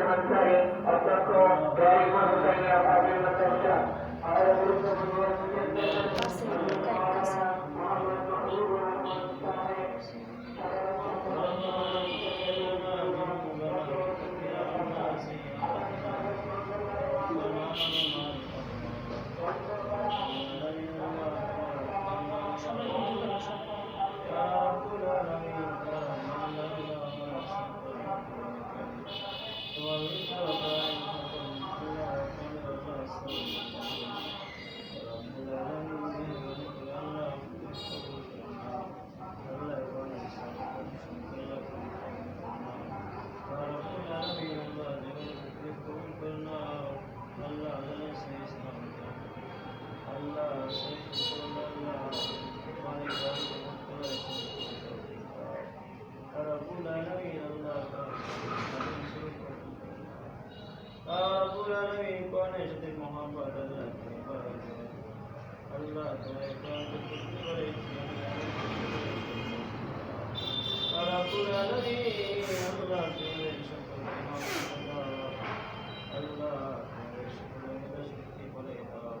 কর্মচারী অধ্যক্ষ ব্যয় কর্মচারী অভাবের মাদ্রাসা আরও গুরুত্বপূর্ণ আবুল আলমী কোরআনের সাথে মোহাম্মদ আল্লাহ তুমি করো। আল্লাহ তোমার কোরআনকে সত্যি করে আর আবুল আলমী আল্লাহ করে দাও। আল্লাহ তোমাদের সকলের মধ্যে শক্তি করে দাও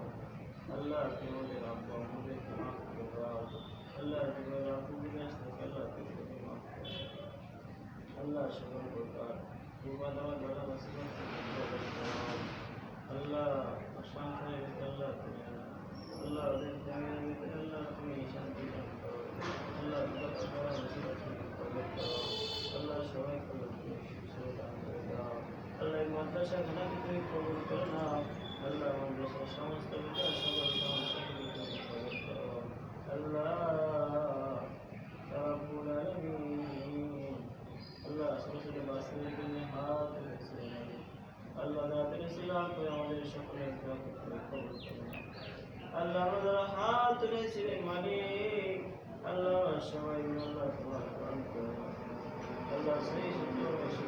আল্লাহ তোমাদের আব্বা আমাদেরকে মাফ করে দাও আল্লাহ তোমাদের আব্বু বিনাশ থেকে আল্লাহ তোমাদেরকে মাফ করে আল্লাহ সকল প্রকার আমার দ্বারা মুসিবত থেকে মুক্ত করে দাও। আল্লাহ অশান্ত হয়ে গেছে আল্লাহ তুমি আল্লাহ ওদের জমিনের ভিতরে আল্লাহ তুমি শান্তি দান করো আল্লাহ বিপদ দ্বারা মুসিবত থেকে মুক্ত করে দাও আল্লাহ সবাই করো তুমি সুস্থ দান করে দাও আল্লাহ এই মাদ্রাসা খানাকে তুমি কবুল করে নাও আল্লাহ মাদ্রাসার সকলের দোয়াকে তুমি কবুল করুন আল্লাহ আমাদের হাত তুলেছি মালিক আল্লাহ সবাই আল্লাহ তোমার কোরআন করো আল্লাহ সেই সত্য বেশি